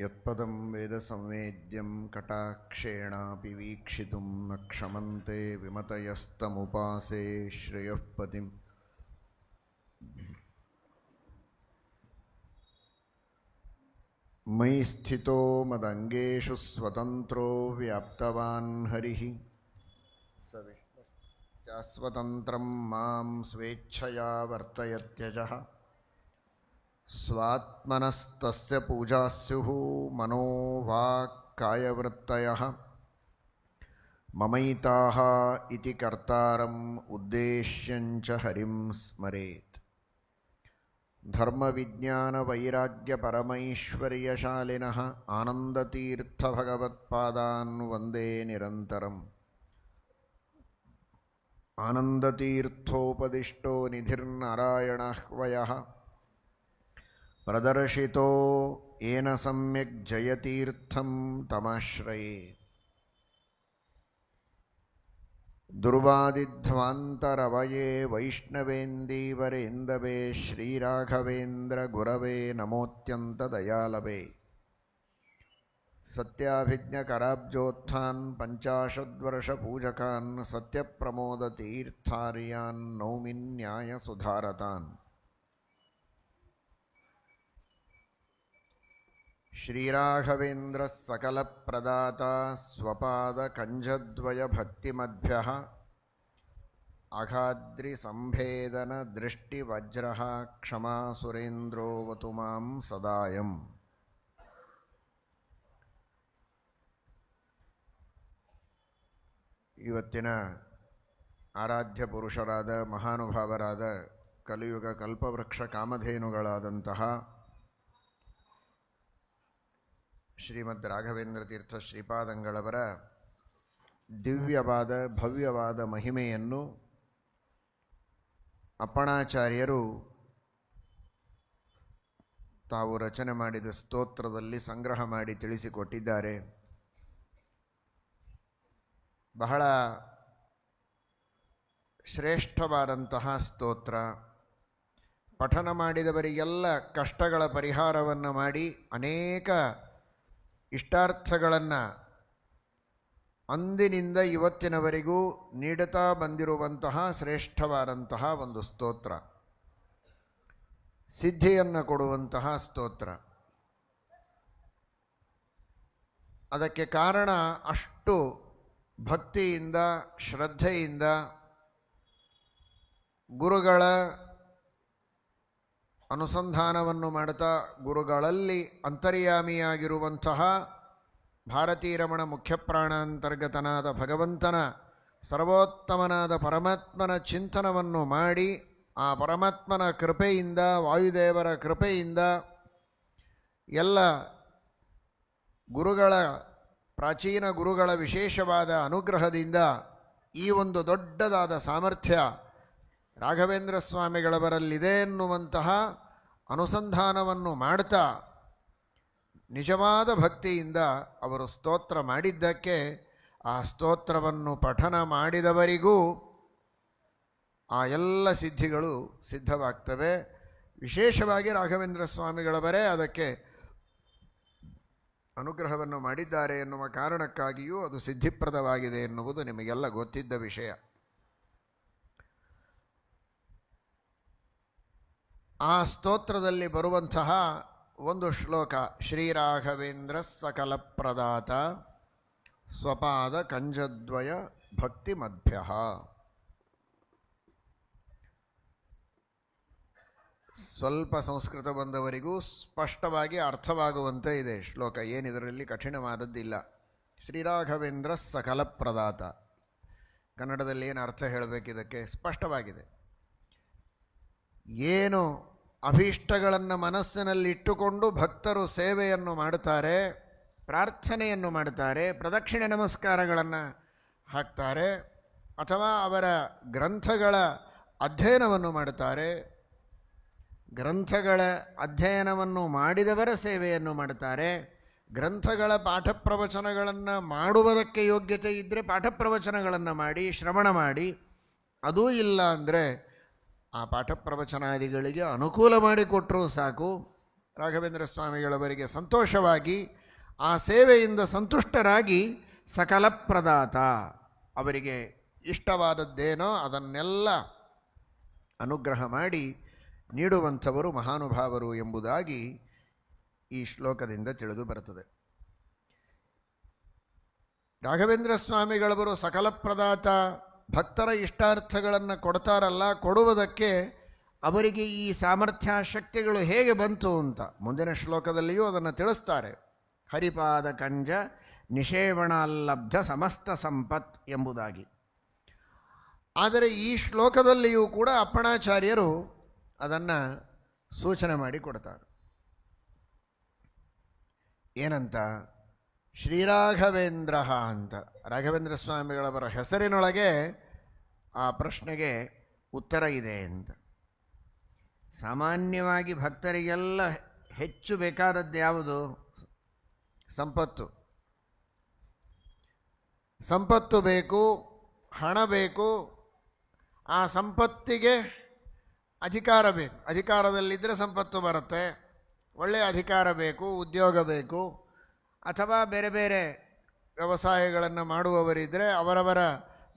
यत्पदं वेदसंवेद्यं कटाक्षेणापि वीक्षितुं न क्षमन्ते विमतयस्तमुपासे श्रेयः मयि स्थितो मदङ्गेषु स्वतन्त्रो व्याप्तवान् हरिः। स विष्णुश्चास्वतन्त्रं माँ स्वेच्छया वर्तयत्यजः। स्वात्मनस्तस्य पूजा स्युः मनो वाक्कायवृत्तयः ममैताः इति कर्तारम् उद्देश्यञ्च हरिं स्मरेत् धर्मविज्ञानवैराग्यपरमैश्वर्यशालिनः आनन्दतीर्थभगवत्पादान् वन्दे निरन्तरम् आनन्दतीर्थोपदिष्टो निधिर्नारायणह्वयः प्रदर्शितो येन सम्यक् जयतीर्थं तमाश्रये। दुर्वादिध्वान्तरवये वैष्णवेन्दीवरेन्दवे श्रीराघवेन्द्रगुरवे नमोऽत्यन्तदयालवे। सत्याभिज्ञकराब्जोत्थान् पञ्चाशद्वर्षपूजकान् सत्यप्रमोदतीर्थार्यान् नौमि ಶ್ರೀರಾಘವೇಂದ್ರಃ ಸಕಲಪ್ರದಾತ ಸ್ವಪಾದಕಂಜದ್ವಯಭಕ್ತಿಮದ್ಭ್ಯಃ ಅಘಾದ್ರಿಸಂಭೇದನದೃಷ್ಟಿವಜ್ರಃ ಕ್ಷಮಾ ಸುರೇಂದ್ರೋವತು ಮಾಂ ಸದಾಯಂ ಇವತ್ತಿನ ಆರಾಧ್ಯ ಪುರುಷರಾದ, ಮಹಾನುಭಾವರಾದ, ಕಲಿಯುಗ ಕಲ್ಪವೃಕ್ಷ ಕಾಮಧೇನುಗಳಾದಂತಹ ಶ್ರೀಮದ್ ರಾಘವೇಂದ್ರ ತೀರ್ಥ ಶ್ರೀಪಾದಂಗಳವರ ದಿವ್ಯವಾದ, ಭವ್ಯವಾದ ಮಹಿಮೆಯನ್ನು ಅಪ್ಪಣಾಚಾರ್ಯರು ತಾವು ರಚನೆ ಮಾಡಿದ ಸ್ತೋತ್ರದಲ್ಲಿ ಸಂಗ್ರಹ ಮಾಡಿ ತಿಳಿಸಿಕೊಟ್ಟಿದ್ದಾರೆ. ಬಹಳ ಶ್ರೇಷ್ಠವಾದಂತಹ ಸ್ತೋತ್ರ. ಪಠನ ಮಾಡಿದವರಿಗೆಲ್ಲ ಕಷ್ಟಗಳ ಪರಿಹಾರವನ್ನು ಮಾಡಿ ಅನೇಕ ಇಷ್ಟಾರ್ಥಗಳನ್ನು ಅಂದಿನಿಂದ ಇವತ್ತಿನವರೆಗೂ ನೀಡುತ್ತಾ ಬಂದಿರುವಂತಹ ಶ್ರೇಷ್ಠವಾದಂತಹ ಒಂದು ಸ್ತೋತ್ರ. ಸಿದ್ಧಿಯನ್ನು ಕೊಡುವಂತಹ ಸ್ತೋತ್ರ. ಅದಕ್ಕೆ ಕಾರಣ ಅಷ್ಟು ಭಕ್ತಿಯಿಂದ, ಶ್ರದ್ಧೆಯಿಂದ ಗುರುಗಳ ಅನುಸಂಧಾನವನ್ನು ಮಾಡುತ್ತಾ ಗುರುಗಳಲ್ಲಿ ಅಂತರ್ಯಾಮಿಯಾಗಿರುವಂತಹ ಭಾರತೀರಮಣ ಮುಖ್ಯಪ್ರಾಣಾಂತರ್ಗತನಾದ ಭಗವಂತನ ಸರ್ವೋತ್ತಮನಾದ ಪರಮಾತ್ಮನ ಚಿಂತನವನ್ನು ಮಾಡಿ ಆ ಪರಮಾತ್ಮನ ಕೃಪೆಯಿಂದ, ವಾಯುದೇವರ ಕೃಪೆಯಿಂದ ಎಲ್ಲ ಗುರುಗಳ, ಪ್ರಾಚೀನ ಗುರುಗಳ ವಿಶೇಷವಾದ ಅನುಗ್ರಹದಿಂದ ಈ ಒಂದು ದೊಡ್ಡದಾದ ಸಾಮರ್ಥ್ಯ ರಾಘವೇಂದ್ರ ಸ್ವಾಮಿಗಳವರಲ್ಲಿದೆ ಎನ್ನುವಂತಹ ಅನುಸಂಧಾನವನ್ನು ಮಾಡ್ತಾ ನಿಜವಾದ ಭಕ್ತಿಯಿಂದ ಅವರು ಸ್ತೋತ್ರ ಮಾಡಿದ್ದಕ್ಕೆ ಆ ಸ್ತೋತ್ರವನ್ನು ಪಠನ ಮಾಡಿದವರಿಗೂ ಆ ಎಲ್ಲ ಸಿದ್ಧಿಗಳು ಸಿದ್ಧವಾಗ್ತವೆ. ವಿಶೇಷವಾಗಿ ರಾಘವೇಂದ್ರ ಸ್ವಾಮಿಗಳವರೇ ಅದಕ್ಕೆ ಅನುಗ್ರಹವನ್ನು ಮಾಡಿದ್ದಾರೆ ಎನ್ನುವ ಕಾರಣಕ್ಕಾಗಿಯೂ ಅದು ಸಿದ್ಧಿಪ್ರದವಾಗಿದೆ ಎನ್ನುವುದು ನಿಮಗೆಲ್ಲ ಗೊತ್ತಿದ್ದ ವಿಷಯ. ಆ ಸ್ತೋತ್ರದಲ್ಲಿ ಬರುವಂತಹ ಒಂದು ಶ್ಲೋಕ, ಶ್ರೀರಾಘವೇಂದ್ರ ಸಕಲ ಪ್ರದಾತ ಸ್ವಪಾದ ಕಂಜದ್ವಯ ಭಕ್ತಿ ಮಧ್ಯ. ಸ್ವಲ್ಪ ಸಂಸ್ಕೃತ ಬಂದವರಿಗೂ ಸ್ಪಷ್ಟವಾಗಿ ಅರ್ಥವಾಗುವಂತೆ ಇದೆ ಶ್ಲೋಕ, ಏನಿದರಲ್ಲಿ ಕಠಿಣವಾದದ್ದಿಲ್ಲ. ಶ್ರೀರಾಘವೇಂದ್ರ ಸಕಲ ಪ್ರದಾತ ಕನ್ನಡದಲ್ಲಿ ಏನು ಅರ್ಥ ಹೇಳಬೇಕಿದಕ್ಕೆ ಸ್ಪಷ್ಟವಾಗಿದೆ. ಏನು ಅಭೀಷ್ಟಗಳನ್ನು ಮನಸ್ಸಿನಲ್ಲಿಟ್ಟುಕೊಂಡು ಭಕ್ತರು ಸೇವೆಯನ್ನು ಮಾಡುತ್ತಾರೆ, ಪ್ರಾರ್ಥನೆಯನ್ನು ಮಾಡುತ್ತಾರೆ, ಪ್ರದಕ್ಷಿಣೆ ನಮಸ್ಕಾರಗಳನ್ನು ಹಾಕ್ತಾರೆ, ಅಥವಾ ಅವರ ಗ್ರಂಥಗಳ ಅಧ್ಯಯನವನ್ನು ಮಾಡುತ್ತಾರೆ. ಗ್ರಂಥಗಳ ಅಧ್ಯಯನವನ್ನು ಮಾಡಿದವರ ಸೇವೆಯನ್ನು ಮಾಡುತ್ತಾರೆ. ಗ್ರಂಥಗಳ ಪಾಠ ಪ್ರವಚನಗಳನ್ನು ಮಾಡುವುದಕ್ಕೆ ಯೋಗ್ಯತೆ ಇದ್ದರೆ ಪಾಠ ಪ್ರವಚನಗಳನ್ನು ಮಾಡಿ, ಶ್ರವಣ ಮಾಡಿ. ಅದೂ ಇಲ್ಲ ಅಂದರೆ ಆ ಪಾಠ ಪ್ರವಚನಾದಿಗಳಿಗೆ ಅನುಕೂಲ ಮಾಡಿಕೊಟ್ಟರೂ ಸಾಕು. ರಾಘವೇಂದ್ರ ಸ್ವಾಮಿಗಳವರಿಗೆ ಸಂತೋಷವಾಗಿ, ಆ ಸೇವೆಯಿಂದ ಸಂತುಷ್ಟರಾಗಿ ಸಕಲ ಪ್ರದಾತ ಅವರಿಗೆ ಇಷ್ಟವಾದದ್ದೇನೋ ಅದನ್ನೆಲ್ಲ ಅನುಗ್ರಹ ಮಾಡಿ ನೀಡುವಂಥವರು ಮಹಾನುಭಾವರು ಎಂಬುದಾಗಿ ಈ ಶ್ಲೋಕದಿಂದ ತಿಳಿದು ಬರುತ್ತದೆ. ರಾಘವೇಂದ್ರ ಸ್ವಾಮಿಗಳವರು ಸಕಲ ಪ್ರದಾತ ಭಕ್ತರ ಇಷ್ಟಾರ್ಥಗಳನ್ನು ಕೊಡ್ತಾರಲ್ಲ, ಕೊಡುವುದಕ್ಕೆ ಅವರಿಗೆ ಈ ಸಾಮರ್ಥ್ಯ ಶಕ್ತಿಗಳು ಹೇಗೆ ಬಂತು ಅಂತ ಮುಂದಿನ ಶ್ಲೋಕದಲ್ಲಿಯೂ ಅದನ್ನು ತಿಳಿಸ್ತಾರೆ. ಹರಿಪಾದ ಕಂಜ ನಿಷೇವಣಾಲಬ್ಧ ಸಮಸ್ತ ಸಂಪತ್ ಎಂಬುದಾಗಿ. ಆದರೆ ಈ ಶ್ಲೋಕದಲ್ಲಿಯೂ ಕೂಡ ಅಪ್ಪಣಾಚಾರ್ಯರು ಅದನ್ನು ಸೂಚನೆ ಮಾಡಿ ಕೊಡ್ತಾರೆ. ಏನಂತ? ಶ್ರೀರಾಘವೇಂದ್ರ ಅಂತ. ರಾಘವೇಂದ್ರ ಸ್ವಾಮಿಗಳವರ ಹೆಸರಿನೊಳಗೆ ಆ ಪ್ರಶ್ನೆಗೆ ಉತ್ತರ ಇದೆ ಅಂತ. ಸಾಮಾನ್ಯವಾಗಿ ಭಕ್ತರಿಗೆಲ್ಲ ಹೆಚ್ಚು ಬೇಕಾದದ್ದು ಯಾವುದು? ಸಂಪತ್ತು. ಸಂಪತ್ತು ಬೇಕು, ಹಣ ಬೇಕು, ಆ ಸಂಪತ್ತಿಗೆ ಅಧಿಕಾರ ಬೇಕು. ಅಧಿಕಾರದಲ್ಲಿದ್ದರೆ ಸಂಪತ್ತು ಬರುತ್ತೆ, ಒಳ್ಳೆಯ ಅಧಿಕಾರ ಬೇಕು, ಉದ್ಯೋಗ ಬೇಕು. ಅಥವಾ ಬೇರೆ ಬೇರೆ ವ್ಯವಸಾಯಗಳನ್ನು ಮಾಡುವವರಿದ್ದರೆ ಅವರವರ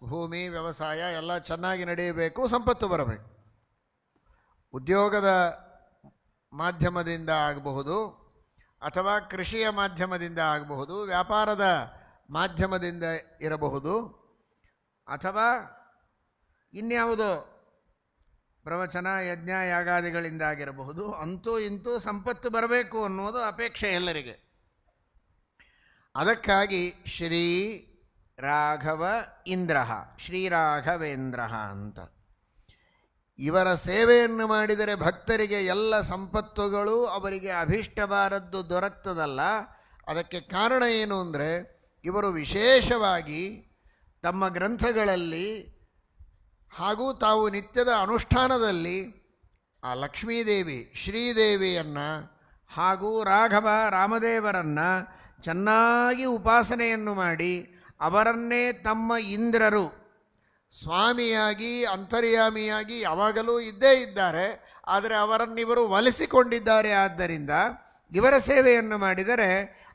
ಭೂಮಿ, ವ್ಯವಸಾಯ ಎಲ್ಲ ಚೆನ್ನಾಗಿ ನಡೆಯಬೇಕು, ಸಂಪತ್ತು ಬರಬೇಕು. ಉದ್ಯೋಗದ ಮಾಧ್ಯಮದಿಂದ ಆಗಬಹುದು ಅಥವಾ ಕೃಷಿಯ ಮಾಧ್ಯಮದಿಂದ ಆಗಬಹುದು, ವ್ಯಾಪಾರದ ಮಾಧ್ಯಮದಿಂದ ಇರಬಹುದು, ಅಥವಾ ಇನ್ಯಾವುದೋ ಪ್ರವಚನ, ಯಜ್ಞ, ಯಾಗಾದಿಗಳಿಂದಾಗಿರಬಹುದು, ಅಂತೂ ಇಂತೂ ಸಂಪತ್ತು ಬರಬೇಕು ಅನ್ನೋದು ಅಪೇಕ್ಷೆ ಎಲ್ಲರಿಗೆ. ಅದಕ್ಕಾಗಿ ಶ್ರೀ ರಾಘವ ಇಂದ್ರ ಶ್ರೀರಾಘವೇಂದ್ರ ಅಂತ. ಇವರ ಸೇವೆಯನ್ನು ಮಾಡಿದರೆ ಭಕ್ತರಿಗೆ ಎಲ್ಲ ಸಂಪತ್ತುಗಳು, ಅವರಿಗೆ ಅಭಿಷ್ಟವಾರದ್ದು ದೊರಕ್ತದಲ್ಲ. ಅದಕ್ಕೆ ಕಾರಣ ಏನು ಅಂದರೆ, ಇವರು ವಿಶೇಷವಾಗಿ ತಮ್ಮ ಗ್ರಂಥಗಳಲ್ಲಿ ಹಾಗೂ ತಾವು ನಿತ್ಯದ ಅನುಷ್ಠಾನದಲ್ಲಿ ಆ ಲಕ್ಷ್ಮೀದೇವಿ, ಶ್ರೀದೇವಿಯನ್ನು ಹಾಗೂ ರಾಘವ ರಾಮದೇವರನ್ನು ಚೆನ್ನಾಗಿ ಉಪಾಸನೆಯನ್ನು ಮಾಡಿ ಅವರನ್ನೇ ತಮ್ಮ ಇಂದ್ರರು ಸ್ವಾಮಿಯಾಗಿ, ಅಂತರ್ಯಾಮಿಯಾಗಿ ಯಾವಾಗಲೂ ಇದ್ದೇ ಇದ್ದಾರೆ. ಆದರೆ ಅವರನ್ನಿವರು ಒಲಿಸಿಕೊಂಡಿದ್ದಾರೆ. ಆದ್ದರಿಂದ ಇವರ ಸೇವೆಯನ್ನು ಮಾಡಿದರೆ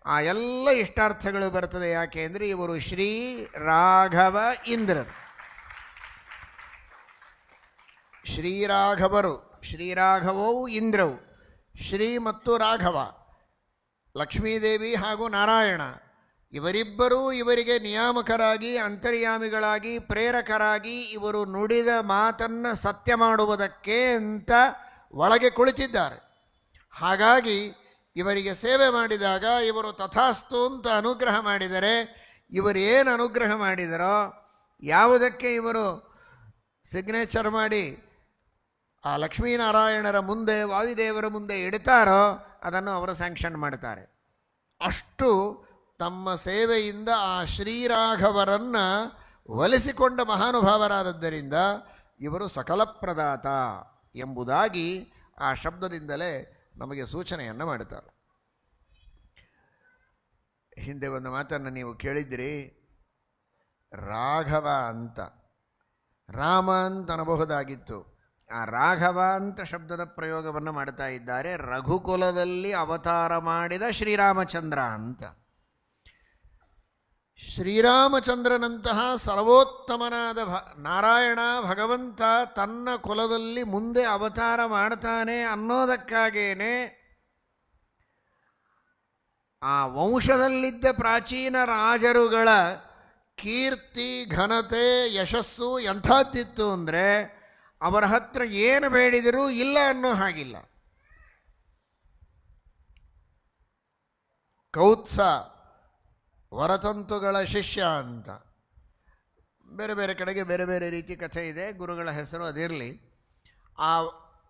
ಆ ಎಲ್ಲ ಇಷ್ಟಾರ್ಥಗಳು ಬರ್ತದೆ ಯಾಕೆ ಅಂದರೆ ಇವರು ಶ್ರೀ ರಾಘವ ಇಂದ್ರರು. ಶ್ರೀರಾಘವರು ಶ್ರೀರಾಘವವು ಇಂದ್ರವು, ಶ್ರೀ ಮತ್ತು ರಾಘವ. ಲಕ್ಷ್ಮೀದೇವಿ ಹಾಗೂ ನಾರಾಯಣ. ಇವರಿಬ್ಬರೂ ಇವರಿಗೆ ನಿಯಾಮಕರಾಗಿ, ಅಂತರ್ಯಾಮಿಗಳಾಗಿ, ಪ್ರೇರಕರಾಗಿ ಇವರು ನುಡಿದ ಮಾತನ್ನು ಸತ್ಯ ಮಾಡುವುದಕ್ಕೆ ಅಂತ ಒಳಗೆ ಕುಳಿತಿದ್ದಾರೆ. ಹಾಗಾಗಿ ಇವರಿಗೆ ಸೇವೆ ಮಾಡಿದಾಗ ಇವರು ತಥಾಸ್ತು ಅಂತ ಅನುಗ್ರಹ ಮಾಡಿದರೆ ಇವರೇನು ಅನುಗ್ರಹ ಮಾಡಿದರೋ, ಯಾವುದಕ್ಕೆ ಇವರು ಸಿಗ್ನೇಚರ್ ಮಾಡಿ ಆ ಲಕ್ಷ್ಮೀನಾರಾಯಣರ ಮುಂದೆ, ವಾಯುದೇವರ ಮುಂದೆ ಇಡ್ತಾರೋ ಅದನ್ನು ಅವರು ಸ್ಯಾಂಕ್ಷನ್ ಮಾಡ್ತಾರೆ. ಅಷ್ಟು ತಮ್ಮ ಸೇವೆಯಿಂದ ಆ ಶ್ರೀರಾಘವರನ್ನು ಒಲಿಸಿಕೊಂಡ ಮಹಾನುಭಾವರಾದದ್ದರಿಂದ ಇವರು ಸಕಲ ಪ್ರದಾತ ಎಂಬುದಾಗಿ ಆ ಶಬ್ದದಿಂದಲೇ ನಮಗೆ ಸೂಚನೆಯನ್ನು ಮಾಡುತ್ತಾರೆ. ಹಿಂದೆ ಒಂದು ಮಾತನ್ನು ನೀವು ಕೇಳಿದ್ರಿ ರಾಘವ ಅಂತ. ರಾಮ ಅಂತ ಅನ್ನಬಹುದಾಗಿತ್ತು. ಆ ರಾಘವ ಅಂತ ಶಬ್ದದ ಪ್ರಯೋಗವನ್ನು ಮಾಡ್ತಾ ಇದ್ದಾರೆ. ರಘುಕುಲದಲ್ಲಿ ಅವತಾರ ಮಾಡಿದ ಶ್ರೀರಾಮಚಂದ್ರ ಅಂತ. ಶ್ರೀರಾಮಚಂದ್ರನಂತಹ ಸರ್ವೋತ್ತಮನಾದ ಭ, ನಾರಾಯಣ ಭಗವಂತ ತನ್ನ ಕುಲದಲ್ಲಿ ಮುಂದೆ ಅವತಾರ ಮಾಡ್ತಾನೆ ಅನ್ನೋದಕ್ಕಾಗೇನೆ ಆ ವಂಶದಲ್ಲಿದ್ದ ಪ್ರಾಚೀನ ರಾಜರುಗಳ ಕೀರ್ತಿ, ಘನತೆ, ಯಶಸ್ಸು ಎಂಥದ್ದಿತ್ತು ಅಂದರೆ ಅವರ ಹತ್ರ ಏನು ಬೇಡಿದರೂ ಇಲ್ಲ ಅನ್ನೋ ಹಾಗಿಲ್ಲ. ಕೌತ್ಸ, ವರತಂತುಗಳ ಶಿಷ್ಯ ಅಂತ. ಬೇರೆ ಬೇರೆ ಕಡೆಗೆ ಬೇರೆ ಬೇರೆ ರೀತಿ ಕಥೆ ಇದೆ, ಗುರುಗಳ ಹೆಸರು ಅದಿರಲಿ. ಆ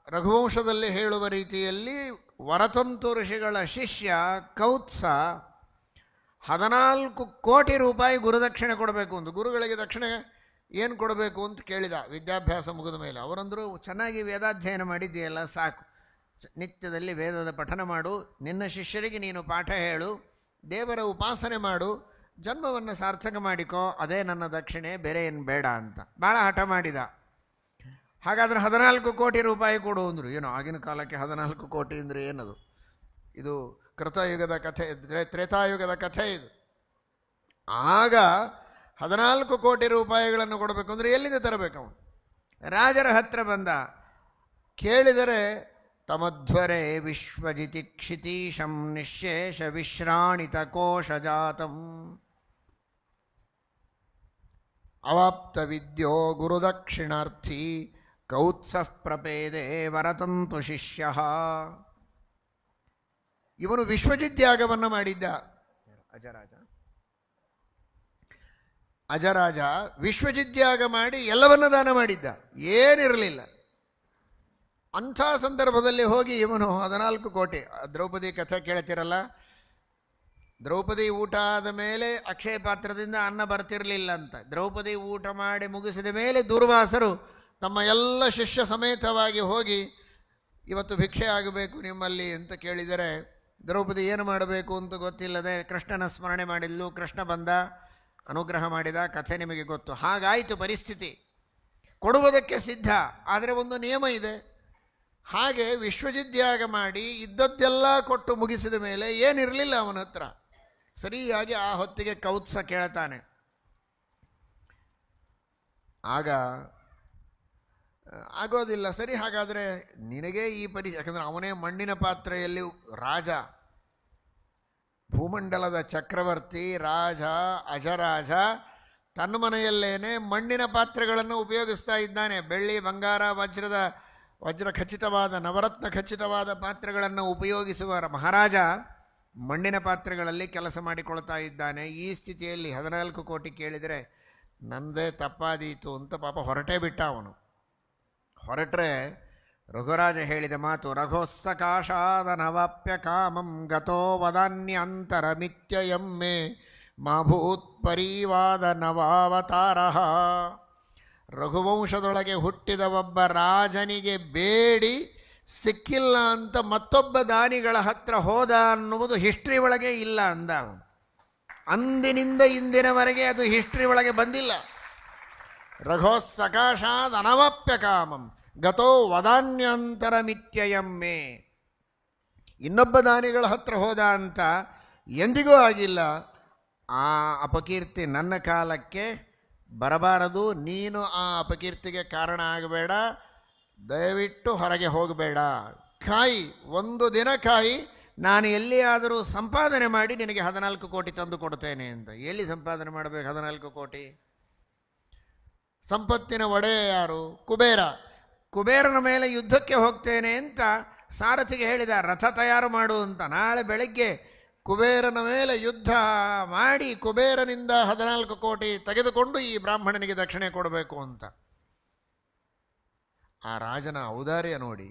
ರಘುವಂಶದಲ್ಲಿ ಹೇಳುವ ರೀತಿಯಲ್ಲಿ ವರತಂತು ಋಷಿಗಳ ಶಿಷ್ಯ ಕೌತ್ಸ ಹದಿನಾಲ್ಕು ಕೋಟಿ ರೂಪಾಯಿ ಗುರುದಕ್ಷಿಣೆ ಕೊಡಬೇಕು ಅಂತ ಗುರುಗಳಿಗೆ ದಕ್ಷಿಣೆ ಏನು ಕೊಡಬೇಕು ಅಂತ ಕೇಳಿದ, ವಿದ್ಯಾಭ್ಯಾಸ ಮುಗಿದ ಮೇಲೆ. ಅವರಂದರು, ಚೆನ್ನಾಗಿ ವೇದಾಧ್ಯಯನ ಮಾಡಿದ್ದೀಯಲ್ಲ, ಸಾಕು. ನಿತ್ಯದಲ್ಲಿ ವೇದದ ಪಠನ ಮಾಡು. ನಿನ್ನ ಶಿಷ್ಯರಿಗೆ ನೀನು ಪಾಠ ಹೇಳು. ದೇವರ ಉಪಾಸನೆ ಮಾಡು. ಜನ್ಮವನ್ನು ಸಾರ್ಥಕ ಮಾಡಿಕೋ. ಅದೇ ನನ್ನ ದಕ್ಷಿಣೆ, ಬೇರೆ ಏನು ಬೇಡ ಅಂತ. ಭಾಳ ಹಠ ಮಾಡಿದ. ಹಾಗಾದರೆ ಹದಿನಾಲ್ಕು ಕೋಟಿ ರೂಪಾಯಿ ಕೊಡು ಅಂದರು. ಏನು, ಆಗಿನ ಕಾಲಕ್ಕೆ ಹದಿನಾಲ್ಕು ಕೋಟಿ ಅಂದರೆ ಏನದು? ಇದು ಕೃತಯುಗದ ಕಥೆ, ತ್ರೆ- ತ್ರೇತಾಯುಗದ ಕಥೆ ಇದು. ಆಗ ಹದಿನಾಲ್ಕು ಕೋಟಿ ರೂಪಾಯಿಗಳನ್ನು ಕೊಡಬೇಕು ಅಂದರೆ ಎಲ್ಲಿಂದ ತರಬೇಕು ಅವನು? ರಾಜರ ಹತ್ರ ಬಂದ. ಕೇಳಿದರೆ, ತಮಧ್ವರೆ ವಿಶ್ವಜಿತಿ ಕ್ಷಿತೀಶಂ ನಿಶೇಷ ವಿಶ್ರಾಣಿತ ಕೋಶಜಾತಂ ಅವಾಪ್ತ ವಿದ್ಯೋ ಗುರುದಕ್ಷಿಣಾರ್ಥಿ ಕೌತ್ಸಃ ಪ್ರಪೇದೆ ವರತಂತು ಶಿಷ್ಯ. ಇವನು ವಿಶ್ವಜಿತ್ಯಾಗವನ್ನು ಮಾಡಿದ್ದ? ಅಜರಾಜ. ಅಜರಾಜ ವಿಶ್ವಜಿದ್ಯಾಗ ಮಾಡಿ ಎಲ್ಲವನ್ನ ದಾನ ಮಾಡಿದ್ದ. ಏನಿರಲಿಲ್ಲ. ಅಂಥ ಸಂದರ್ಭದಲ್ಲಿ ಹೋಗಿ ಇವನು ಹದಿನಾಲ್ಕು ಕೋಟಿ. ದ್ರೌಪದಿ ಕಥೆ ಕೇಳ್ತಿರಲ್ಲ? ದ್ರೌಪದಿ ಊಟ ಆದ ಮೇಲೆ ಅಕ್ಷಯ ಪಾತ್ರದಿಂದ ಅನ್ನ ಬರ್ತಿರಲಿಲ್ಲ ಅಂತ. ದ್ರೌಪದಿ ಊಟ ಮಾಡಿ ಮುಗಿಸಿದ ಮೇಲೆ ದುರ್ವಾಸರು ತಮ್ಮ ಎಲ್ಲ ಶಿಷ್ಯ ಸಮೇತವಾಗಿ ಹೋಗಿ, ಇವತ್ತು ಭಿಕ್ಷೆ ಆಗಬೇಕು ನಿಮ್ಮಲ್ಲಿ ಅಂತ ಕೇಳಿದರೆ, ದ್ರೌಪದಿ ಏನು ಮಾಡಬೇಕು? ಅಂತ ಗೊತ್ತಿಲ್ಲದೆ ಕೃಷ್ಣನ ಸ್ಮರಣೆ ಮಾಡಿದ್ಲು. ಕೃಷ್ಣ ಬಂದ. ಅನುಗ್ರಹ ಮಾಡಿದ ಕಥೆ ನಿಮಗೆ ಗೊತ್ತು. ಹಾಗಾಯಿತು ಪರಿಸ್ಥಿತಿ. ಕೊಡುವುದಕ್ಕೆ ಸಿದ್ಧ. ಆದರೆ ಒಂದು ನಿಯಮ ಇದೆ. ಹಾಗೆ ವಿಶ್ವಜಿದ್ಯಾಗ ಮಾಡಿ ಇದ್ದದ್ದೆಲ್ಲ ಕೊಟ್ಟು ಮುಗಿಸಿದ ಮೇಲೆ ಏನಿರಲಿಲ್ಲ ಅವನ ಹತ್ರ. ಸರಿಯಾಗಿ ಆ ಹೊತ್ತಿಗೆ ಕೌತ್ಸ ಕೇಳ್ತಾನೆ. ಆಗ, ಆಗೋದಿಲ್ಲ, ಸರಿ, ಹಾಗಾದರೆ ನಿನಗೆ ಈ ಪರಿ ಯಾಕಂದರೆ ಅವನೇ ಮಣ್ಣಿನ ಪಾತ್ರೆಯಲ್ಲಿ ರಾಜ. ಭೂಮಂಡಲದ ಚಕ್ರವರ್ತಿ ರಾಜ, ಅಜರಾಜ ತನ್ನ ಮನೆಯಲ್ಲೇನೆ ಮಣ್ಣಿನ ಪಾತ್ರೆಗಳನ್ನು ಉಪಯೋಗಿಸ್ತಾ ಇದ್ದಾನೆ. ಬೆಳ್ಳಿ, ಬಂಗಾರ, ವಜ್ರದ, ವಜ್ರ ಖಚಿತವಾದ, ನವರತ್ನ ಖಚಿತವಾದ ಪಾತ್ರೆಗಳನ್ನು ಉಪಯೋಗಿಸುವ ಮಹಾರಾಜ ಮಣ್ಣಿನ ಪಾತ್ರೆಗಳಲ್ಲಿ ಕೆಲಸ ಮಾಡಿಕೊಳ್ತಾ ಇದ್ದಾನೆ. ಈ ಸ್ಥಿತಿಯಲ್ಲಿ ಹದಿನಾಲ್ಕು ಕೋಟಿ ಕೇಳಿದರೆ ನಂದೇ ತಪ್ಪಾದೀತು ಅಂತ ಪಾಪ ಹೊರಟೇ ಬಿಟ್ಟ ಅವನು. ಹೊರಟ್ರೆ ರಘುರಾಜ ಹೇಳಿದ ಮಾತು ರಘೋಸ್ಸಕಾಶಾದ ನವಾಪ್ಯ ಕಾಮಂ ಗತೋ ವದಾನ್ಯಂತರಮಿತ್ಯಯಮ್ಮೆ ಮಾಭೂತ್ ಪರೀವಾದ ನವಾವತಾರ ರಘುವಂಶದೊಳಗೆ ಹುಟ್ಟಿದ ಒಬ್ಬ ರಾಜನಿಗೆ ಬೇಡಿ, ಸಿಕ್ಕಿಲ್ಲ ಅಂತ ಮತ್ತೊಬ್ಬ ದಾನಿಗಳ ಹತ್ರ ಹೋದ ಅನ್ನುವುದು ಹಿಸ್ಟ್ರಿ ಒಳಗೆ ಇಲ್ಲ ಅಂದ ಅಂದಿನಿಂದ ಇಂದಿನವರೆಗೆ ಅದು ಹಿಸ್ಟ್ರಿ ಒಳಗೆ ಬಂದಿಲ್ಲ. ರಘೋ ಸಕಾಶಾದ್ ಅನವಾಪ್ಯ ಕಾಮಂ ಗತೋ ವದಾನ್ಯಂತರಮಿತ್ಯಯಮ್ಮೆ ಇನ್ನೊಬ್ಬ ದಾನಿಗಳ ಹತ್ರ ಹೋದ ಅಂತ ಎಂದಿಗೂ ಆಗಿಲ್ಲ. ಆ ಅಪಕೀರ್ತಿ ನನ್ನ ಕಾಲಕ್ಕೆ ಬರಬಾರದು. ನೀನು ಆ ಅಪಕೀರ್ತಿಗೆ ಕಾರಣ ಆಗಬೇಡ. ದಯವಿಟ್ಟು ಹೊರಗೆ ಹೋಗಬೇಡ. ಕಾಯಿ, ಒಂದು ದಿನ ಕಾಯಿ, ನಾನು ಎಲ್ಲಿಯಾದರೂ ಸಂಪಾದನೆ ಮಾಡಿ ನಿನಗೆ ಹದಿನಾಲ್ಕು ಕೋಟಿ ತಂದು ಕೊಡ್ತೇನೆ ಅಂತ. ಎಲ್ಲಿ ಸಂಪಾದನೆ ಮಾಡಬೇಕು ಹದಿನಾಲ್ಕು ಕೋಟಿ? ಸಂಪತ್ತಿನ ಒಡೆಯ ಯಾರು? ಕುಬೇರ. ಕುಬೇರನ ಮೇಲೆ ಯುದ್ಧಕ್ಕೆ ಹೋಗ್ತೇನೆ ಅಂತ ಸಾರಥಿಗೆ ಹೇಳಿದ, ರಥ ತಯಾರು ಮಾಡು ಅಂತ. ನಾಳೆ ಬೆಳಗ್ಗೆ ಕುಬೇರನ ಮೇಲೆ ಯುದ್ಧ ಮಾಡಿ ಕುಬೇರನಿಂದ ಹದಿನಾಲ್ಕು ಕೋಟಿ ತೆಗೆದುಕೊಂಡು ಈ ಬ್ರಾಹ್ಮಣನಿಗೆ ದಕ್ಷಿಣೆ ಕೊಡಬೇಕು ಅಂತ. ಆ ರಾಜನ ಔದಾರ್ಯ ನೋಡಿ,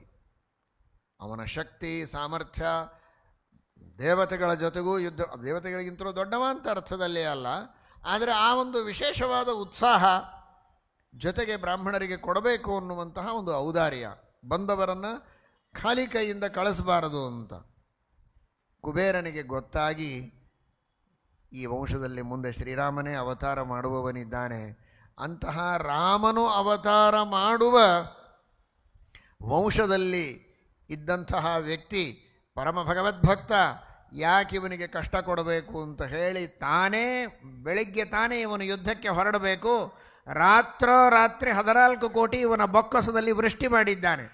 ಅವನ ಶಕ್ತಿ, ಸಾಮರ್ಥ್ಯ, ದೇವತೆಗಳ ಜೊತೆಗೂ ಯುದ್ಧ, ದೇವತೆಗಳಿಗಿಂತಲೂ ದೊಡ್ಡವ ಅಂತ ಅರ್ಥದಲ್ಲಿ ಅಲ್ಲ, ಆದರೆ ಆ ಒಂದು ವಿಶೇಷವಾದ ಉತ್ಸಾಹ ಜೊತೆಗೆ ಬ್ರಾಹ್ಮಣರಿಗೆ ಕೊಡಬೇಕು ಅನ್ನುವಂತಹ ಒಂದು ಔದಾರ್ಯ. ಬಂದವರನ್ನು ಖಾಲಿ ಕೈಯಿಂದ ಕಳಿಸಬಾರದು ಅಂತ. ಕುಬೇರನಿಗೆ ಗೊತ್ತಾಗಿ ಈ ವಂಶದಲ್ಲಿ ಮುಂದೆ ಶ್ರೀರಾಮನೇ ಅವತಾರ ಮಾಡುವವನಿದ್ದಾನೆ. ಅಂತಹ ರಾಮನು ಅವತಾರ ಮಾಡುವ ವಂಶದಲ್ಲಿ ಇದ್ದಂತಹ ವ್ಯಕ್ತಿ ಪರಮ ಭಗವದ್ಭಕ್ತ ಯಾಕೆ ಇವನಿಗೆ ಕಷ್ಟ ಕೊಡಬೇಕು ಅಂತ ಹೇಳಿ ತಾನೇ, ಬೆಳಿಗ್ಗೆ ತಾನೇ ಇವನು ಯುದ್ಧಕ್ಕೆ ಹೊರಡಬೇಕು. ರಾತ್ರೋ ರಾತ್ರಿ ಹದಿನಾಲ್ಕು ಕೋಟಿ ಇವನ ಬೊಕ್ಕಸದಲ್ಲಿ ವೃಷ್ಟಿ ಮಾಡಿದ್ದಾನೆ.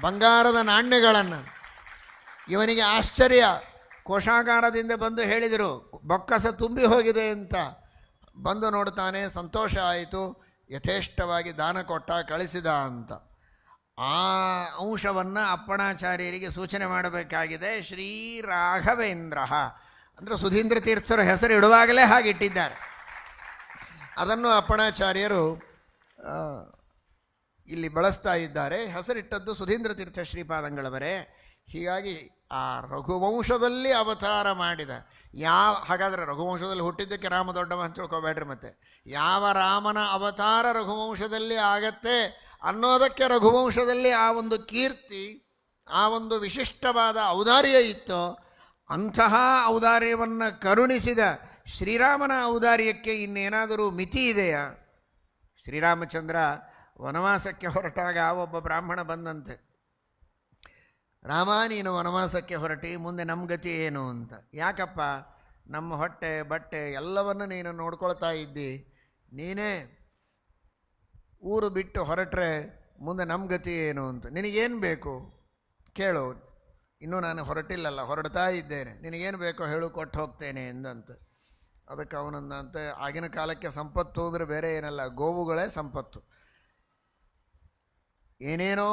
ಬಂಗಾರದ ನಾಣ್ಯಗಳನ್ನು. ಇವನಿಗೆ ಆಶ್ಚರ್ಯ. ಕೋಶಾಗಾರದಿಂದ ಬಂದು ಹೇಳಿದರು, ಬೊಕ್ಕಸ ತುಂಬಿ ಹೋಗಿದೆ ಅಂತ. ಬಂದು ನೋಡ್ತಾನೆ, ಸಂತೋಷ ಆಯಿತು. ಯಥೇಷ್ಟವಾಗಿ ದಾನ ಕೊಟ್ಟ, ಕಳಿಸಿದ ಅಂತ. ಆ ಅಂಶವನ್ನು ಅಪ್ಪಣಾಚಾರ್ಯರಿಗೆ ಸೂಚನೆ ಮಾಡಬೇಕಾಗಿದೆ. ಶ್ರೀ ರಾಘವೇಂದ್ರ ಅಂದರೆ ಸುಧೀಂದ್ರ ತೀರ್ಥರ ಹೆಸರು ಇಡುವಾಗಲೇ ಹಾಗಿಟ್ಟಿದ್ದಾರೆ. ಅದನ್ನು ಅಪ್ಪಣಾಚಾರ್ಯರು ಇಲ್ಲಿ ಬಳಸ್ತಾ ಇದ್ದಾರೆ. ಹೆಸರಿಟ್ಟದ್ದು ಸುಧೀಂದ್ರ ತೀರ್ಥ ಶ್ರೀಪಾದಂಗಳವರೇ. ಹೀಗಾಗಿ ಆ ರಘುವಂಶದಲ್ಲಿ ಅವತಾರ ಮಾಡಿದ. ಯಾವ, ಹಾಗಾದರೆ ರಘುವಂಶದಲ್ಲಿ ಹುಟ್ಟಿದ್ದಕ್ಕೆ ರಾಮ ದೊಡ್ಡವ ಅಂತ ತಿಳ್ಕೊಬೇಡ್ರಿ ಮತ್ತೆ. ಯಾವ ರಾಮನ ಅವತಾರ ರಘುವಂಶದಲ್ಲಿ ಆಗತ್ತೆ ಅನ್ನೋದಕ್ಕೆ ರಘುವಂಶದಲ್ಲಿ ಆ ಒಂದು ಕೀರ್ತಿ, ಆ ಒಂದು ವಿಶಿಷ್ಟವಾದ ಔದಾರ್ಯ ಇತ್ತು, ಅಂತಹ ಔದಾರ್ಯವನ್ನು ಕರುಣಿಸಿದ ಶ್ರೀರಾಮನ ಔದಾರ್ಯಕ್ಕೆ ಇನ್ನೇನಾದರೂ ಮಿತಿ ಇದೆಯಾ? ಶ್ರೀರಾಮಚಂದ್ರ ವನವಾಸಕ್ಕೆ ಹೊರಟಾಗ ಒಬ್ಬ ಬ್ರಾಹ್ಮಣ ಬಂದಂತೆ. ರಾಮ, ನೀನು ವನವಾಸಕ್ಕೆ ಹೊರಟಿ, ಮುಂದೆ ನಮ್ಮ ಗತಿ ಏನು ಅಂತ. ಯಾಕಪ್ಪ? ನಮ್ಮ ಹೊಟ್ಟೆ, ಬಟ್ಟೆ ಎಲ್ಲವನ್ನು ನೀನು ನೋಡ್ಕೊಳ್ತಾ ಇದ್ದಿ. ನೀನೇ ಊರು ಬಿಟ್ಟು ಹೊರಟ್ರೆ ಮುಂದೆ ನಮ್ಮ ಗತಿ ಏನು ಅಂತ. ನಿನಗೇನು ಬೇಕು? ಕೇಳು. ಇನ್ನೂ ನಾನು ಹೊರಟಿಲ್ಲಲ್ಲ, ಹೊರಡ್ತಾ ಇದ್ದೇನೆ. ನಿನಗೇನು ಬೇಕೋ ಹೇಳು, ಕೊಟ್ಟು ಹೋಗ್ತೇನೆ ಎಂದಂತ. ಅದಕ್ಕೆ ಅವನಂತೆ ಆಗಿನ ಕಾಲಕ್ಕೆ ಸಂಪತ್ತು ಅಂದರೆ ಬೇರೆ ಏನಲ್ಲ, ಗೋವುಗಳೇ ಸಂಪತ್ತು. ಏನೇನೋ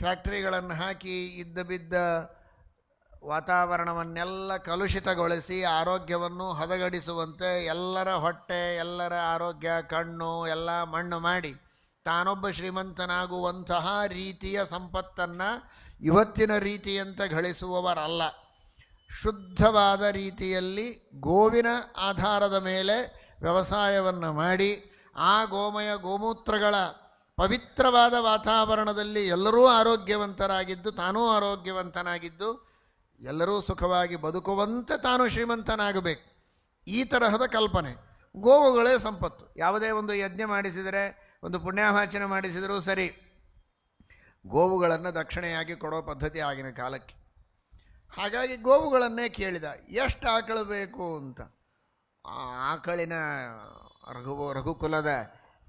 ಫ್ಯಾಕ್ಟ್ರಿಗಳನ್ನು ಹಾಕಿ ಇದ್ದ ಬಿದ್ದ ವಾತಾವರಣವನ್ನೆಲ್ಲ ಕಲುಷಿತಗೊಳಿಸಿ ಆರೋಗ್ಯವನ್ನು ಹದಗಡಿಸುವಂತೆ ಎಲ್ಲರ ಹೊಟ್ಟೆ, ಎಲ್ಲರ ಆರೋಗ್ಯ, ಕಣ್ಣು, ಎಲ್ಲ ಮಣ್ಣು ಮಾಡಿ ತಾನೊಬ್ಬ ಶ್ರೀಮಂತನಾಗುವಂತಹ ರೀತಿಯ ಸಂಪತ್ತನ್ನು ಇವತ್ತಿನ ರೀತಿಯಂತೆ ಗಳಿಸುವವರಲ್ಲ. ಶುದ್ಧವಾದ ರೀತಿಯಲ್ಲಿ ಗೋವಿನ ಆಧಾರದ ಮೇಲೆ ವ್ಯವಸಾಯವನ್ನು ಮಾಡಿ ಆ ಗೋಮಯ ಗೋಮೂತ್ರಗಳ ಪವಿತ್ರವಾದ ವಾತಾವರಣದಲ್ಲಿ ಎಲ್ಲರೂ ಆರೋಗ್ಯವಂತರಾಗಿದ್ದು, ತಾನೂ ಆರೋಗ್ಯವಂತನಾಗಿದ್ದು, ಎಲ್ಲರೂ ಸುಖವಾಗಿ ಬದುಕುವಂತೆ ತಾನು ಶ್ರೀಮಂತನಾಗಬೇಕು. ಈ ತರಹದ ಕಲ್ಪನೆ. ಗೋವುಗಳೇ ಸಂಪತ್ತು. ಯಾವುದೇ ಒಂದು ಯಜ್ಞ ಮಾಡಿಸಿದರೆ, ಒಂದು ಪುಣ್ಯಾವಾಚನೆ ಮಾಡಿಸಿದರೂ ಸರಿ, ಗೋವುಗಳನ್ನು ದಕ್ಷಿಣೆಯಾಗಿ ಕೊಡೋ ಪದ್ಧತಿ ಆಗಿನ ಕಾಲಕ್ಕೆ. ಹಾಗಾಗಿ ಗೋವುಗಳನ್ನೇ ಕೇಳಿದ, ಎಷ್ಟು ಆಕಳು ಬೇಕು? ಅಂತ. ಆ ಆಕಳಿನ ರಘು, ರಘುಕುಲದ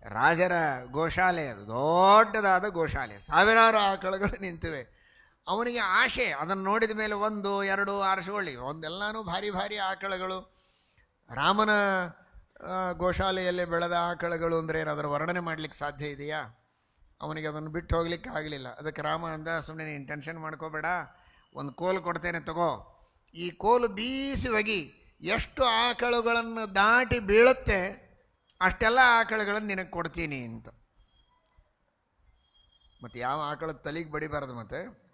ರಾಜರ ಗೋಶಾಲೆ ದೊಡ್ಡದಾದ ಗೋಶಾಲೆ. ಸಾವಿರಾರು ಆಕಳುಗಳು ನಿಂತಿವೆ. ಅವನಿಗೆ ಆಶೆ, ಅದನ್ನು ನೋಡಿದ ಮೇಲೆ ಒಂದು, ಎರಡು ಆರಿಸ್ಕೊಳ್ಳಿ ಒಂದೆಲ್ಲನೂ ಭಾರಿ ಭಾರಿ ಆಕಳುಗಳು. ರಾಮನ ಗೋಶಾಲೆಯಲ್ಲಿ ಬೆಳೆದ ಆಕಳುಗಳು ಅಂದರೆ ಏನಾದರೂ ವರ್ಣನೆ ಮಾಡಲಿಕ್ಕೆ ಸಾಧ್ಯ ಇದೆಯಾ? ಅವನಿಗೆ ಅದನ್ನು ಬಿಟ್ಟು ಹೋಗ್ಲಿಕ್ಕೆ ಆಗಲಿಲ್ಲ. ಅದಕ್ಕೆ ರಾಮ ಅಂದ ಸುಮ್ಮನೆ ಇಂಟೆನ್ಷನ್ ಟೆನ್ಷನ್ ಮಾಡ್ಕೋಬೇಡ. ಒಂದು ಕೋಲು ಕೊಡ್ತೇನೆ ತಗೋ. ಈ ಕೋಲು ಬೀಸಿ ಒಗಿ ಎಷ್ಟು ಆಕಳುಗಳನ್ನು ದಾಟಿ ಬೀಳುತ್ತೆ ಅಷ್ಟೆಲ್ಲ ಆಕಳುಗಳನ್ನು ನಿನಗೆ ಕೊಡ್ತೀನಿ ಅಂತ. ಮತ್ತು ಯಾವ ಆಕಳ ತಲೆಗೆ ಬಡಿಬಾರ್ದು ಮತ್ತೆ?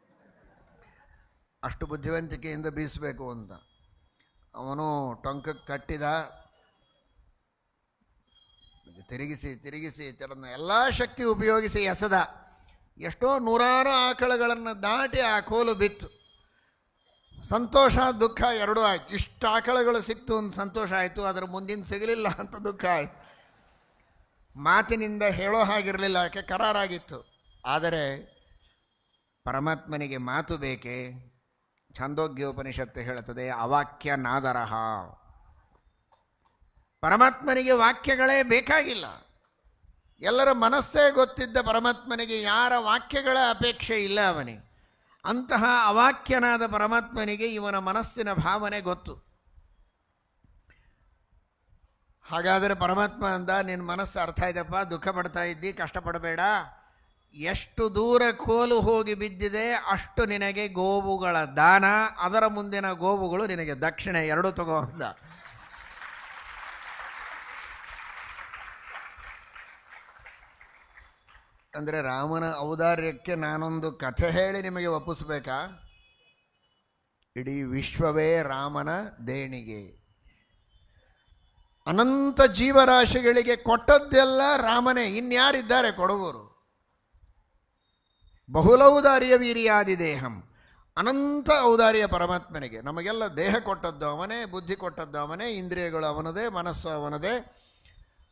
ಅಷ್ಟು ಬುದ್ಧಿವಂತಿಕೆಯಿಂದ ಬೀಸಬೇಕು ಅಂತ. ಅವನು ಟೊಂಕಕ್ಕೆ ಕಟ್ಟಿದ ತಿರುಗಿಸಿ ತಿರುಗಿಸಿ ತನ್ನ ಎಲ್ಲ ಶಕ್ತಿ ಉಪಯೋಗಿಸಿ ಎಸೆದ. ಎಷ್ಟೋ ನೂರಾರು ಆಕಳುಗಳನ್ನು ದಾಟಿ ಆ ಕೋಲು ಬಿತ್ತು. ಸಂತೋಷ, ದುಃಖ ಎರಡೂ ಆಯ್ತು. ಇಷ್ಟು ಆಕಳುಗಳು ಸಿಕ್ತು ಅಂತ ಸಂತೋಷ ಆಯಿತು ಅದರ ಮುಂದಿನ ಸಿಗಲಿಲ್ಲ ಅಂತ ದುಃಖ ಆಯಿತು. ಮಾತಿನಿಂದ ಹೇಳೋ ಹಾಗಿರಲಿಲ್ಲ, ಯಾಕೆ ಕರಾರಾಗಿತ್ತು. ಆದರೆ ಪರಮಾತ್ಮನಿಗೆ ಮಾತು ಬೇಕೇ? ಛಂದೋಗ್ಯೋಪನಿಷತ್ತು ಹೇಳುತ್ತದೆ, ಅವಾಕ್ಯ ನಾದರಹ. ಪರಮಾತ್ಮನಿಗೆ ವಾಕ್ಯಗಳೇ ಬೇಕಾಗಿಲ್ಲ. ಎಲ್ಲರ ಮನಸ್ಸೇ ಗೊತ್ತಿದ್ದ ಪರಮಾತ್ಮನಿಗೆ ಯಾರ ವಾಕ್ಯಗಳ ಅಪೇಕ್ಷೆ ಇಲ್ಲ ಅವನಿಗೆ. ಅಂತಹ ಅವಾಕ್ಯನಾದ ಪರಮಾತ್ಮನಿಗೆ ಇವನ ಮನಸ್ಸಿನ ಭಾವನೆ ಗೊತ್ತು. ಹಾಗಾದರೆ ಪರಮಾತ್ಮ ಅಂದ ನಿನ್ನ ಮನಸ್ಸು ಅರ್ಥ ಆಯ್ತಪ್ಪ, ದುಃಖ ಪಡ್ತಾ ಇದ್ದಿ, ಕಷ್ಟಪಡಬೇಡ. ಎಷ್ಟು ದೂರ ಕೋಲು ಹೋಗಿ ಬಿದ್ದಿದೆ, ಅಷ್ಟು ನಿನಗೆ ಗೋವುಗಳ ದಾನ, ಅದರ ಮುಂದಿನ ಗೋವುಗಳು ನಿನಗೆ ದಕ್ಷಿಣೆ, ಎರಡು ತಗೋ ಅಂದ. ಅಂದರೆ ರಾಮನ ಔದಾರ್ಯಕ್ಕೆ ನಾನೊಂದು ಕಥೆ ಹೇಳಿ ನಿಮಗೆ ಒಪ್ಪಿಸ್ಬೇಕಾ? ಇಡೀ ವಿಶ್ವವೇ ರಾಮನ ದೇಣಿಗೆ. ಅನಂತ ಜೀವರಾಶಿಗಳಿಗೆ ಕೊಟ್ಟದ್ದೆಲ್ಲ ರಾಮನೇ, ಇನ್ಯಾರಿದ್ದಾರೆ ಕೊಡುವರು? ಬಹುಲೌದಾರ್ಯ ವೀರ್ಯಾದಿ ದೇಹಂ. ಅನಂತ ಔದಾರ್ಯ ಪರಮಾತ್ಮನಿಗೆ. ನಮಗೆಲ್ಲ ದೇಹ ಕೊಟ್ಟದ್ದು ಅವನೇ, ಬುದ್ಧಿ ಕೊಟ್ಟದ್ದು ಅವನೇ, ಇಂದ್ರಿಯಗಳು ಅವನದೇ, ಮನಸ್ಸು ಅವನದೇ.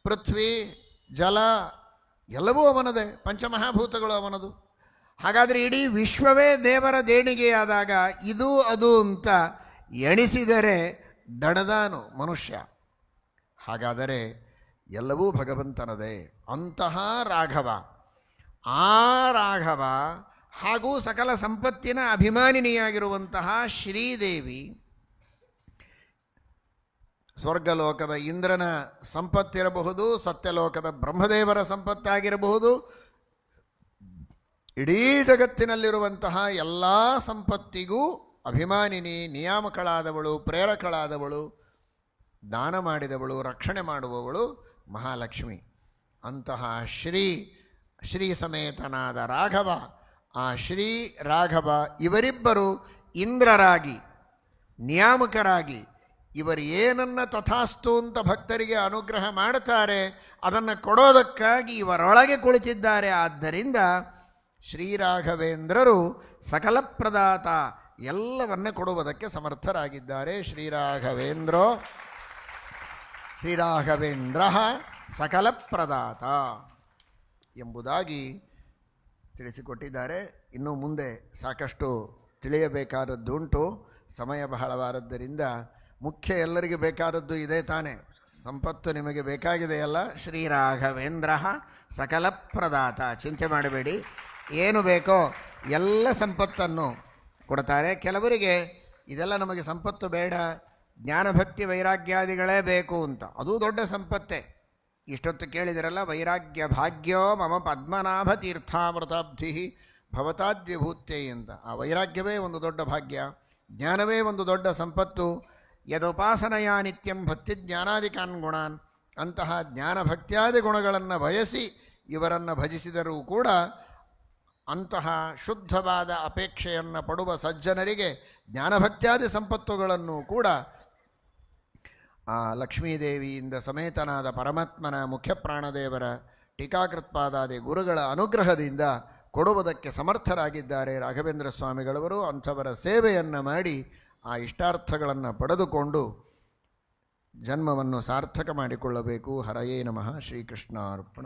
ಪೃಥ್ವಿ, ಜಲ ಎಲ್ಲವೂ ಅವನದೇ, ಪಂಚಮಹಾಭೂತಗಳು ಅವನದು. ಹಾಗಾದರೆ ಇಡೀ ವಿಶ್ವವೇ ದೇವರ ದೇಣಿಗೆಯಾದಾಗ ಇದು ಅದು ಅಂತ ಎಣಿಸಿದರೆ ದಡದಾನು ಮನುಷ್ಯ. ಹಾಗಾದರೆ ಎಲ್ಲವೂ ಭಗವಂತನದೇ. ಅಂತಹ ರಾಘವ. ಆ ರಾಘವ ಹಾಗೂ ಸಕಲ ಸಂಪತ್ತಿನ ಅಭಿಮಾನಿನಿಯಾಗಿರುವಂತಹ ಶ್ರೀದೇವಿ ಸ್ವರ್ಗಲೋಕದ ಇಂದ್ರನ ಸಂಪತ್ತಿರಬಹುದು, ಸತ್ಯಲೋಕದ ಬ್ರಹ್ಮದೇವರ ಸಂಪತ್ತಾಗಿರಬಹುದು. ಇಡೀ ಜಗತ್ತಿನಲ್ಲಿರುವಂತಹ ಎಲ್ಲ ಸಂಪತ್ತಿಗೂ ಅಭಿಮಾನಿನಿ, ನಿಯಾಮಕಳಾದವಳು, ಪ್ರೇರಕಳಾದವಳು, ದಾನ ಮಾಡಿದವಳು, ರಕ್ಷಣೆ ಮಾಡುವವಳು ಮಹಾಲಕ್ಷ್ಮಿ. ಅಂತಹ ಶ್ರೀ ಶ್ರೀ ಸಮೇತನಾದ ರಾಘವ, ಆ ಶ್ರೀ ರಾಘವ ಇವರಿಬ್ಬರು ಇಂದ್ರರಾಗಿ, ನಿಯಾಮಕರಾಗಿ ಇವರು ಏನನ್ನ ತಥಾಸ್ತು ಅಂತ ಭಕ್ತರಿಗೆ ಅನುಗ್ರಹ ಮಾಡುತ್ತಾರೆ, ಅದನ್ನು ಕೊಡೋದಕ್ಕಾಗಿ ಇವರೊಳಗೆ ಕುಳಿತಿದ್ದಾರೆ. ಆದ್ದರಿಂದ ಶ್ರೀರಾಘವೇಂದ್ರರು ಸಕಲ ಪ್ರದಾತ ಎಲ್ಲವನ್ನೇ ಕೊಡುವುದಕ್ಕೆ ಸಮರ್ಥರಾಗಿದ್ದಾರೆ. ಶ್ರೀರಾಘವೇಂದ್ರೋ, ಶ್ರೀರಾಘವೇಂದ್ರ ಸಕಲ ಪ್ರದಾತ ಎಂಬುದಾಗಿ ತಿಳಿಸಿಕೊಟ್ಟಿದ್ದಾರೆ. ಇನ್ನು ಮುಂದೆ ಸಾಕಷ್ಟು ತಿಳಿಯಬೇಕಾದದ್ದುಂಟು. ಸಮಯ ಬಹಳವಾದದ್ದರಿಂದ ಮುಖ್ಯ ಎಲ್ಲರಿಗೆ ಬೇಕಾದದ್ದು ಇದೇ ತಾನೇ. ಸಂಪತ್ತು ನಿಮಗೆ ಬೇಕಾಗಿದೆಯಲ್ಲ ಶ್ರೀರಾಘವೇಂದ್ರ ಸಕಲ ಪ್ರದಾತ. ಚಿಂತೆ ಮಾಡಬೇಡಿ. ಏನು ಬೇಕೋ ಎಲ್ಲ ಸಂಪತ್ತನ್ನು ಕೊಡ್ತಾರೆ. ಕೆಲವರಿಗೆ ಇದೆಲ್ಲ ನಮಗೆ ಸಂಪತ್ತು ಬೇಡ. ಜ್ಞಾನಭಕ್ತಿ ವೈರಾಗ್ಯಾದಿಗಳೇ ಬೇಕು ಅಂತ. ಅದು ದೊಡ್ಡ ಸಂಪತ್ತೇ. ಇಷ್ಟೊತ್ತು ಕೇಳಿದಿರಲ್ಲ, ವೈರಾಗ್ಯ ಭಾಗ್ಯೋ ಮಮ ಪದ್ಮನಾಭ ತೀರ್ಥಾಮೃತಾಬ್ಧಿ ಭವತಾದ್ವಿಭೂತ್ಯೈ ಅಂತ. ಆ ವೈರಾಗ್ಯವೇ ಒಂದು ದೊಡ್ಡ ಭಾಗ್ಯ. ಜ್ಞಾನವೇ ಒಂದು ದೊಡ್ಡ ಸಂಪತ್ತು. ಯದುಪಾಸನೆಯ ನಿತ್ಯಂ ಭಕ್ತಿ ಜ್ಞಾನಾದಿಕಾನ್ ಗುಣಾನ್. ಅಂತಹ ಜ್ಞಾನ ಭಕ್ತ್ಯಾದಿ ಗುಣಗಳನ್ನು ಬಯಸಿ ಇವರನ್ನು ಭಜಿಸಿದರೂ ಕೂಡ ಅಂತಹ ಶುದ್ಧವಾದ ಅಪೇಕ್ಷೆಯನ್ನು ಪಡುವ ಸಜ್ಜನರಿಗೆ ಜ್ಞಾನಭಕ್ತ್ಯಾದಿ ಸಂಪತ್ತುಗಳನ್ನು ಕೂಡ ಆ ಲಕ್ಷ್ಮೀದೇವಿಯಿಂದ ಸಮೇತನಾದ ಪರಮಾತ್ಮನ ಮುಖ್ಯಪ್ರಾಣದೇವರ ಟೀಕಾಕೃತ್ಪಾದಾದಿ ಗುರುಗಳ ಅನುಗ್ರಹದಿಂದ ಕೊಡುವುದಕ್ಕೆ ಸಮರ್ಥರಾಗಿದ್ದಾರೆ ರಾಘವೇಂದ್ರ ಸ್ವಾಮಿಗಳವರು. ಅಂಥವರ ಸೇವೆಯನ್ನು ಮಾಡಿ ಆ ಇಷ್ಟಾರ್ಥಗಳನ್ನು ಪಡೆದುಕೊಂಡು ಜನ್ಮವನ್ನು ಸಾರ್ಥಕ ಮಾಡಿಕೊಳ್ಳಬೇಕು. ಹರಯೇ ನಮಃ ಶ್ರೀಕೃಷ್ಣಾರ್ಪಣ.